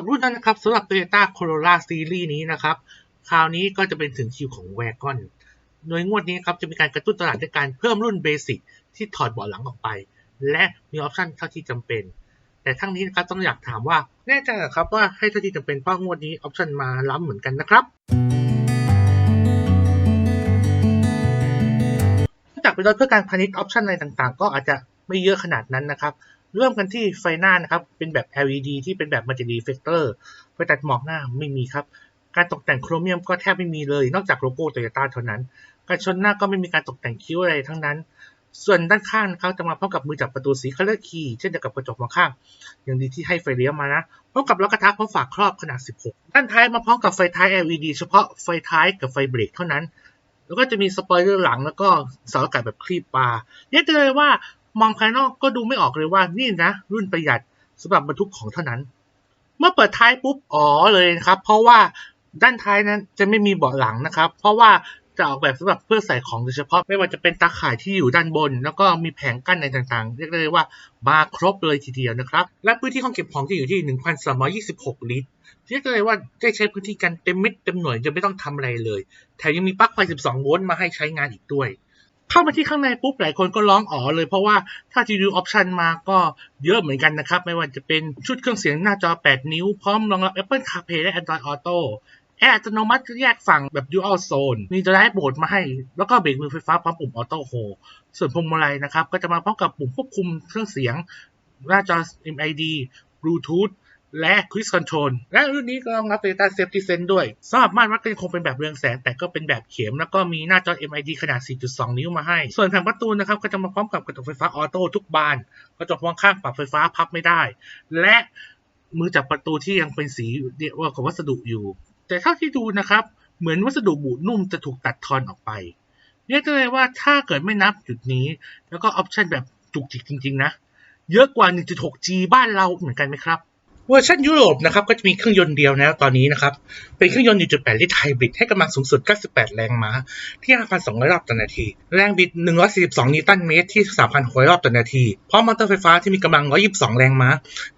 จบรุ่นนั้นนะครับสำหรับ Toyota Corolla Series นี้นะครับ คราวนี้ก็จะเป็นถึงคิวของ Wagon โดยงวดนี้ครับจะมีการกระตุ้นตลาดด้วยการเพิ่มรุ่นเบสิกที่ถอดเบาะหลังออกไป และมีออปชันเท่าที่จำเป็น แต่ทั้งนี้นะครับต้องอยากถามว่าแน่ใจหรอครับว่าให้เท่าที่จำเป็นเพราะงวดนี้ออปชันมาล้ำเหมือนกันนะครับนอกจากเป็นรถเพื่อการพาณิชย์ออปชันอะไรต่างๆ ก็อาจจะไม่เยอะขนาดนั้นนะครับ เริ่มกันที่ไฟหน้านะครับ เป็นแบบ LED ที่เป็นแบบมัลติรีเฟกเตอร์ไฟตัดหมอกหน้าไม่มีครับ การตกแต่งโครเมียมก็แทบไม่มีเลย นอกจากโลโก้โตโยต้าเท่านั้น การชนหน้าก็ไม่มีการตกแต่งคิ้วอะไรทั้งนั้น ส่วนด้านข้างนะครับจะมาพร้อมกับมือจับประตูสีคัลเลอร์คีเช่นเดียวกับกระจกมองข้าง อย่างดีที่ให้ไฟเลี้ยวมานะพร้อมกับล้อกระทะพร้อมฝาครอบขนาด 16 ด้านท้ายมาพร้อมกับไฟท้าย LED เฉพาะไฟท้ายกับไฟเบรกเท่านั้นแล้วก็จะมีสปอยเลอร์หลังแล้วก็เสาอากาศแบบคลีปปลาเรียกได้เลยว่า มองภายนอกก็ดูไม่ออกเลยว่านี่นะ รุ่นประหยัดสำหรับบรรทุกของเท่านั้น เมื่อเปิดท้ายปุ๊บอ๋อเลยนะครับ เพราะว่าด้านท้ายนั้นจะไม่มีเบาะหลังนะครับ เพราะว่าจะออกแบบสำหรับเพื่อใส่ของโดยเฉพาะไม่ว่าจะเป็นตาข่ายที่อยู่ด้านบน แล้วก็มีแผงกั้นในต่างๆ เรียกได้ว่ามาครบเลยทีเดียวนะครับ และพื้นที่ห้องเก็บของจะอยู่ที่ 1,326 ลิตร เรียกได้ว่าได้ใช้พื้นที่กันเต็มม็ดเต็มหน่วยจะไม่ต้องทำอะไรเลย แถมยังมีปลั๊กไฟ 12 โวลต์มาให้ใช้งานอีกด้วย เข้ามาที่ข้างในปุ๊บหลายคนก็ร้องอ๋อเลยเพราะว่าถ้าจะดูออปชันมาก็เยอะเหมือนกันนะครับ ไม่ว่าจะเป็นชุดเครื่องเสียงหน้าจอ 8 นิ้ว พร้อมรองรับ Apple CarPlay และ Android Auto แอร์อัตโนมัติแยกฝั่งแบบ Dual Zone มีตัวไลท์โบดมาให้ แล้วก็เบรกมือไฟฟ้าพร้อมปุ่ม Auto Hold ส่วนพวงมาลัยนะครับ ก็จะมาพร้อมกับปุ่มควบคุมเครื่องเสียง หน้าจอ MID Bluetooth และ Quick Control และรุ่นนี้ก็รองรับ Data Safety Sense ด้วยสำหรับม่านวัดก็ยังคงเป็นแบบเรืองแสง แต่ก็เป็นแบบเข็ม แล้วก็มีหน้าจอ MID ขนาด 4.2 นิ้วมาให้ ส่วนแผงประตูนะครับ ก็จะมาพร้อมกับกระจกไฟฟ้าออโต้ทุกบาน กระจกมองข้างปรับไฟฟ้าพับไม่ได้ และมือจับประตูที่ยังเป็นสีเรียกว่าของวัสดุอยู่ แต่เท่าที่ดูนะครับ เหมือนวัสดุบูดนุ่มจะถูกตัดทอนออกไปเรียกได้เลยว่าถ้าเกิดไม่นับจุดนี้ แล้วก็ออปชันแบบจุกจิกจริง ๆ นะ เยอะกว่า 1.6G บ้านเราเหมือนกันไหมครับ เวอร์ชันยุโรปนะครับก็จะมีเครื่องยนต์เดียวนะตอนนี้นะครับ เป็นเครื่องยนต์ 1.8 ลิตรไฮบริดให้กำลังสูงสุด 98 แรงม้า ที่ 5,200 รอบต่อนาที แรงบิด 142 นิวตันเมตรที่ 3,600 รอบต่อนาที พร้อมมอเตอร์ไฟฟ้าที่มีกำลัง 122 แรงม้า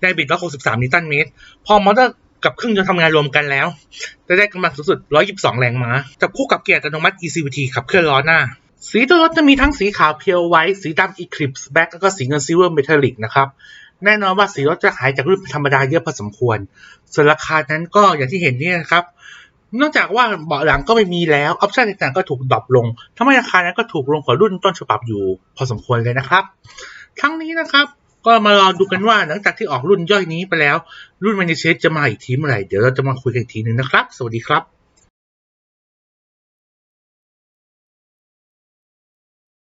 แรงบิด 163 นิวตันเมตร พอมอเตอร์กับเครื่องยนต์ทำงานรวมกันแล้ว จะได้กำลังสูงสุด 122 แรงม้าจับคู่กับเกียร์อัตโนมัติ ECVT ขับเคลื่อนล้อหน้าสีตัวรถจะมีทั้งสีขาวเพียวไว้สีดำ Eclipse Black แล้วก็สีเงิน Silver Metallic นะครับ แน่นอนว่าสีรถจะหายจากรุ่นธรรมดาเยอะพอสมควร ส่วนราคานั้นก็อย่างที่เห็นนี่นะครับ นอกจากว่าเบาะหลังก็ไม่มีแล้ว ออปชั่นต่างๆก็ถูกดรอปลงทำให้ราคานั้นก็ถูกลงกว่ารุ่นต้นฉบับอยู่ พอสมควรเลยนะครับ ทั้งนี้นะครับก็มารอดูกันว่าหลังจากที่ออกรุ่นย่อยนี้ไปแล้ว รุ่นมันเชจะมาอีกทีเมื่อไหร่ เดี๋ยวเราจะมาคุยกันอีกทีหนึงนะครับ สวัสดีครับ